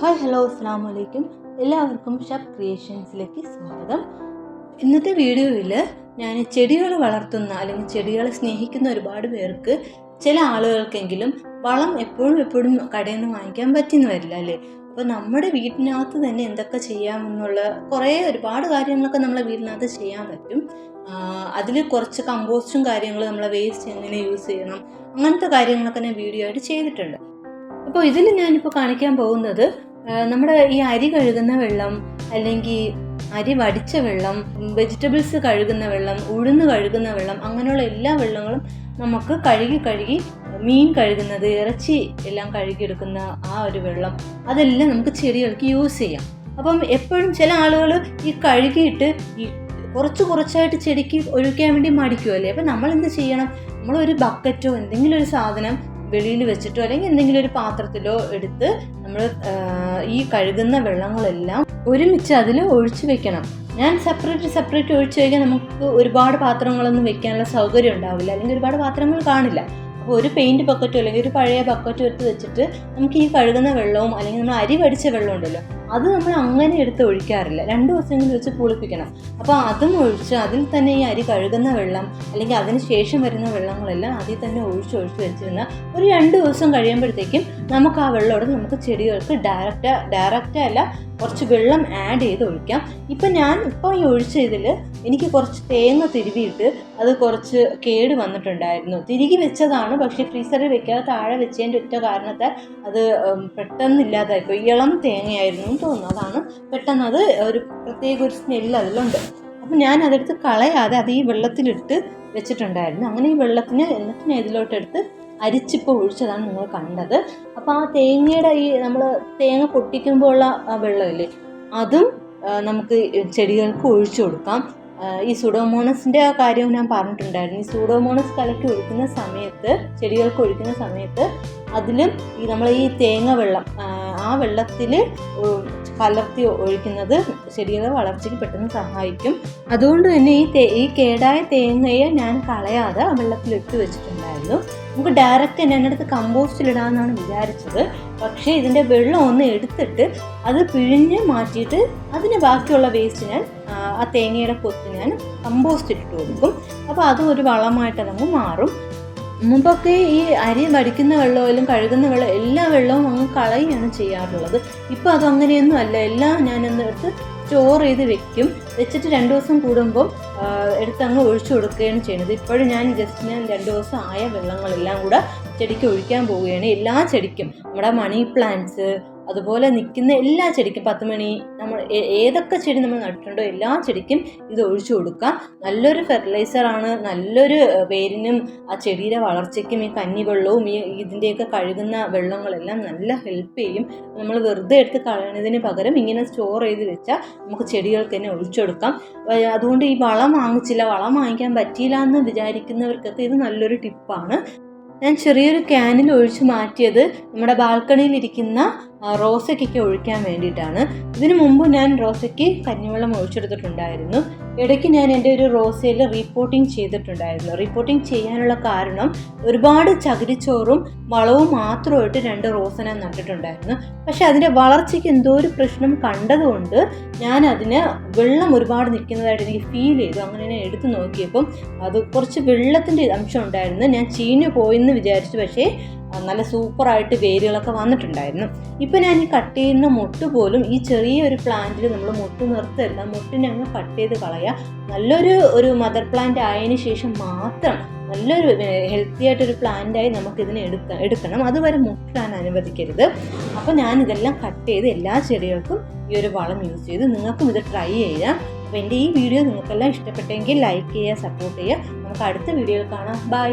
Hi hello അസ്സാം വലൈക്കും എല്ലാവർക്കും ഷബ് ക്രിയേഷൻസിലേക്ക് സ്വാഗതം. ഇന്നത്തെ വീഡിയോയിൽ ഞാൻ ചെടികൾ വളർത്തുന്ന അല്ലെങ്കിൽ ചെടികളെ സ്നേഹിക്കുന്ന ഒരുപാട് പേർക്ക് ചില ആളുകൾക്കെങ്കിലും വളം എപ്പോഴും എപ്പോഴും കടയിൽ നിന്ന് വാങ്ങിക്കാൻ പറ്റിയെന്ന് വരില്ല അല്ലേ അപ്പോൾ നമ്മുടെ വീട്ടിനകത്ത് തന്നെ എന്തൊക്കെ ചെയ്യാമെന്നുള്ള കുറേ ഒരുപാട് കാര്യങ്ങളൊക്കെ നമ്മളെ വീടിനകത്ത് ചെയ്യാൻ പറ്റും. അതിൽ കുറച്ച് കമ്പോസ്റ്റും കാര്യങ്ങളും നമ്മളെ വേസ്റ്റ് എങ്ങനെ യൂസ് ചെയ്യണം? അങ്ങനത്തെ കാര്യങ്ങളൊക്കെ ഞാൻ വീഡിയോ ആയിട്ട് ചെയ്തിട്ടുണ്ട്. അപ്പോൾ ഇതിൽ ഞാനിപ്പോൾ കാണിക്കാൻ പോകുന്നത് നമ്മുടെ ഈ അരി കഴുകുന്ന വെള്ളം അല്ലെങ്കിൽ അരി വടിച്ച വെള്ളം വെജിറ്റബിൾസ് കഴുകുന്ന വെള്ളം ഉഴുന്ന് കഴുകുന്ന വെള്ളം അങ്ങനെയുള്ള എല്ലാ വെള്ളങ്ങളും നമുക്ക് കഴുകി കഴുകി മീൻ കഴുകുന്നത് ഇറച്ചി എല്ലാം കഴുകിയെടുക്കുന്ന ആ ഒരു വെള്ളം. അതെല്ലാം നമുക്ക് ചെടികൾക്ക് യൂസ് ചെയ്യാം. അപ്പം എപ്പോഴും ചില ആളുകൾ ഈ കഴുകിയിട്ട് ഈ കുറച്ച് കുറച്ചായിട്ട് ചെടിക്ക് ഒഴിക്കാൻ വേണ്ടി മടിക്കുമല്ലേ അപ്പം നമ്മൾ എന്ത് ചെയ്യണം? നമ്മളൊരു ബക്കറ്റോ എന്തെങ്കിലും ഒരു സാധനം വെളിയിൽ വെച്ചിട്ടോ അല്ലെങ്കിൽ എന്തെങ്കിലും ഒരു പാത്രത്തിലോ എടുത്ത് നമ്മൾ ഈ കഴുകുന്ന വെള്ളങ്ങളെല്ലാം ഒരുമിച്ച് അതിൽ ഒഴിച്ചു വെക്കണം. ഞാൻ സെപ്പറേറ്റ് സെപ്പറേറ്റ് ഒഴിച്ചു കഴിഞ്ഞാൽ നമുക്ക് ഒരുപാട് പാത്രങ്ങളൊന്നും വെക്കാനുള്ള സൗകര്യം ഉണ്ടാവില്ല. അല്ലെങ്കിൽ ഒരുപാട് പാത്രങ്ങൾ കാണില്ല. അപ്പോൾ ഒരു പെയിന്റ് ബക്കറ്റോ അല്ലെങ്കിൽ ഒരു പഴയ ബക്കറ്റോ എടുത്ത് വെച്ചിട്ട് നമുക്ക് ഈ കഴുകുന്ന വെള്ളവും അല്ലെങ്കിൽ നമ്മൾ അരി വടിച്ച വെള്ളം ഉണ്ടല്ലോ അത് നമ്മൾ അങ്ങനെ എടുത്ത് ഒഴിക്കാറില്ല. രണ്ട് ദിവസമെങ്കിലും വെച്ച് പുളിപ്പിക്കണം. അപ്പോൾ അതും ഒഴിച്ച് അതിൽ തന്നെ ഈ അരി കഴുകുന്ന വെള്ളം അല്ലെങ്കിൽ അതിന് ശേഷം വരുന്ന വെള്ളങ്ങളെല്ലാം അതിൽ തന്നെ ഒഴിച്ച് ഒഴിച്ച് വെച്ചിരുന്ന ഒരു രണ്ട് ദിവസം കഴിയുമ്പോഴത്തേക്കും നമുക്ക് ആ വെള്ളം എടുത്ത് നമുക്ക് ചെടികൾക്ക് ഡയറക്റ്റ് ഡയറക്റ്റ് അല്ല കുറച്ച് വെള്ളം ആഡ് ചെയ്ത് ഒഴിക്കാം. ഇപ്പം ഞാൻ ഇപ്പോൾ ഈ ഒഴിച്ച ഇതിൽ എനിക്ക് കുറച്ച് തേങ്ങ തിരുവിയിട്ട് അത് കുറച്ച് കേട് വന്നിട്ടുണ്ടായിരുന്നു. തിരികെ വെച്ചതാണ് പക്ഷേ ഫ്രീസറിൽ വെക്കാതെ താഴെ വെച്ചതിന്റെ ഒറ്റ കാരണത്താൽ അത് പെട്ടെന്നില്ലാതായിപ്പോയി. പെട്ടെന്ന് ഇളം തേങ്ങയായിരുന്നു. എന്ന് തോന്നുന്നു അതാണ് പെട്ടെന്ന് അത് ഒരു പ്രത്യേക ഒരു സ്മെല്ല് അതിലുണ്ട്. അപ്പം ഞാൻ അതെടുത്ത് കളയാതെ അത് ഈ വെള്ളത്തിലിട്ട് വെച്ചിട്ടുണ്ടായിരുന്നു. അങ്ങനെ ഈ വെള്ളത്തിന് എന്നിട്ട് ഞാൻ ഇതിലോട്ടെടുത്ത് അരിച്ചിപ്പോൾ ഒഴിച്ചതാണ് നിങ്ങൾ കണ്ടത്. അപ്പോൾ ആ തേങ്ങയുടെ ഈ നമ്മൾ തേങ്ങ പൊട്ടിക്കുമ്പോൾ ഉള്ള ആ വെള്ളമില്ലേ അതും നമുക്ക് ചെടികൾക്ക് ഒഴിച്ചു കൊടുക്കാം. ഈ സുഡോമോണസിന്റെ ആ കാര്യവും ഞാൻ പറഞ്ഞിട്ടുണ്ടായിരുന്നു. ഈ സുഡോമോണസ് കലക്കി ഒഴിക്കുന്ന സമയത്ത് ചെടികൾക്ക് ഒഴിക്കുന്ന സമയത്ത് അതിലും ഈ നമ്മൾ ഈ തേങ്ങ വെള്ളം ആ വെള്ളത്തിൽ കലർത്തി ഒഴിക്കുന്നത് ശരീര വളർച്ചയ്ക്ക് പെട്ടെന്ന് സഹായിക്കും. അതുകൊണ്ട് തന്നെ ഈ ഈ കേടായ തേങ്ങയെ ഞാൻ കളയാതെ വെള്ളത്തിലിട്ട് വെച്ചിട്ടുണ്ടായിരുന്നു. നമുക്ക് ഡയറക്റ്റ് തന്നെ എന്റെ അടുത്ത് കമ്പോസ്റ്റിലിടാമെന്നാണ് വിചാരിച്ചത്. പക്ഷേ ഇതിന്റെ വെള്ളം ഒന്ന് എടുത്തിട്ട് അത് പിഴിഞ്ഞ് മാറ്റിയിട്ട് അതിന് ബാക്കിയുള്ള വേസ്റ്റ് ഞാൻ ആ, ആ തേങ്ങയുടെ കൊത്ത് ഞാൻ കമ്പോസ്റ്റ് ഇട്ട് കൊടുക്കും. അപ്പോൾ അതും ഒരു വളമായിട്ട് നമുക്ക് മാറും. മുമ്പൊക്കെ ഈ അരി വടിക്കുന്ന വെള്ളമായാലും കഴുകുന്ന വെള്ളം എല്ലാ വെള്ളവും അങ്ങ് കളയുകയാണ് ചെയ്യാറുള്ളത്. ഇപ്പോൾ അത് അല്ല. എല്ലാം ഞാനൊന്ന് എടുത്ത് സ്റ്റോർ ചെയ്ത് വെക്കും. വെച്ചിട്ട് രണ്ട് ദിവസം കൂടുമ്പോൾ എടുത്ത് അങ്ങ് ഒഴിച്ചു കൊടുക്കുകയാണ് ചെയ്യുന്നത്. ഇപ്പോഴും ഞാൻ ജസ്റ്റ് ഞാൻ രണ്ട് ദിവസം ആയ വെള്ളങ്ങളെല്ലാം കൂടെ ചെടിക്ക് ഒഴിക്കാൻ പോവുകയാണ്. എല്ലാ ചെടിക്കും. നമ്മുടെ മണി പ്ലാന്റ്സ് അതുപോലെ നിൽക്കുന്ന എല്ലാ ചെടിക്കും പത്ത് മണി നമ്മൾ ഏതൊക്കെ ചെടി നമ്മൾ നട്ടിട്ടുണ്ടോ എല്ലാ ചെടിക്കും ഇത് ഒഴിച്ചു കൊടുക്കുക നല്ലൊരു ഫെർട്ടിലൈസറാണ് നല്ലൊരു വേരിനും ആ ചെടിയുടെ വളർച്ചയ്ക്കും ഈ കഞ്ഞിവെള്ളവും ഈ ഇതിന്റെയൊക്കെ കഴുകുന്ന വെള്ളങ്ങളെല്ലാം നല്ല ഹെൽപ്പ് ചെയ്യും. നമ്മൾ വെറുതെ എടുത്ത് കളയണതിന് പകരം ഇങ്ങനെ സ്റ്റോർ ചെയ്ത് വെച്ചാൽ നമുക്ക് ചെടികൾക്ക് തന്നെ ഒഴിച്ചു കൊടുക്കാം. അതുകൊണ്ട് ഈ വളം വാങ്ങിച്ചില്ല വളം വാങ്ങിക്കാൻ പറ്റിയില്ല എന്ന് വിചാരിക്കുന്നവർക്കൊക്കെ ഇത് നല്ലൊരു ടിപ്പാണ് ഞാൻ ചെറിയൊരു ക്യാനിൽ ഒഴിച്ച് മാറ്റിയത് നമ്മുടെ ബാൽക്കണിയിൽ ഇരിക്കുന്ന റോസയ്ക്കൊക്കെ ഒഴിക്കാൻ വേണ്ടിയിട്ടാണ്. ഇതിനു മുമ്പ് ഞാൻ റോസയ്ക്ക് കഞ്ഞിവെള്ളം ഒഴിച്ചെടുത്തിട്ടുണ്ടായിരുന്നു. ഇടയ്ക്ക് ഞാൻ എന്റെ ഒരു റോസയിൽ റിപ്പോർട്ടിംഗ് ചെയ്തിട്ടുണ്ടായിരുന്നു. റിപ്പോർട്ടിംഗ് ചെയ്യാനുള്ള കാരണം ഒരുപാട് ചകിരിച്ചോറും വളവും മാത്രമായിട്ട് രണ്ട് റോസനെ നട്ടിട്ടുണ്ടായിരുന്നു. പക്ഷെ അതിന്റെ വളർച്ചയ്ക്ക് എന്തോ ഒരു പ്രശ്നം കണ്ടതുകൊണ്ട് ഞാൻ അതിന് വെള്ളം ഒരുപാട് നിൽക്കുന്നതായിട്ട് എനിക്ക് ഫീൽ ചെയ്തു. അങ്ങനെ ഞാൻ എടുത്തു നോക്കിയപ്പം അത് കുറച്ച് വെള്ളത്തിന്റെ അംശം ഉണ്ടായിരുന്നു. ഞാൻ ചീഞ്ഞു പോയെന്ന് വിചാരിച്ചു. പക്ഷേ നല്ല സൂപ്പറായിട്ട് വേരുകളൊക്കെ വന്നിട്ടുണ്ടായിരുന്നു. ഇപ്പം ഞാൻ ഈ കട്ട് ചെയ്യുന്ന മുട്ട് പോലും ഈ ചെറിയൊരു പ്ലാന്റിൽ നമ്മൾ മുട്ട് നിർത്തരുത്. മുട്ടിനെ അങ്ങ് കട്ട് ചെയ്ത് കളയുക നല്ലൊരു ഒരു മദർ പ്ലാന്റ് ആയതിനു ശേഷം മാത്രം നല്ലൊരു ഹെൽത്തി ആയിട്ടൊരു പ്ലാന്റായി നമുക്കിതിനെ എടുക്ക എടുക്കണം. അതുവരെ മുട്ടാൻ അനുവദിക്കരുത്. അപ്പോൾ ഞാൻ ഇതെല്ലാം കട്ട് ചെയ്ത് എല്ലാ ചെടികൾക്കും ഈ ഒരു വളം യൂസ് ചെയ്ത് നിങ്ങൾക്കും ഇത് ട്രൈ ചെയ്യാം. അപ്പോൾ എന്റെ ഈ വീഡിയോ നിങ്ങൾക്കെല്ലാം ഇഷ്ടപ്പെട്ടെങ്കിൽ ലൈക്ക് ചെയ്യുക സപ്പോർട്ട് ചെയ്യുക. നമുക്ക് അടുത്ത വീഡിയോയിൽ കാണാം. ബൈ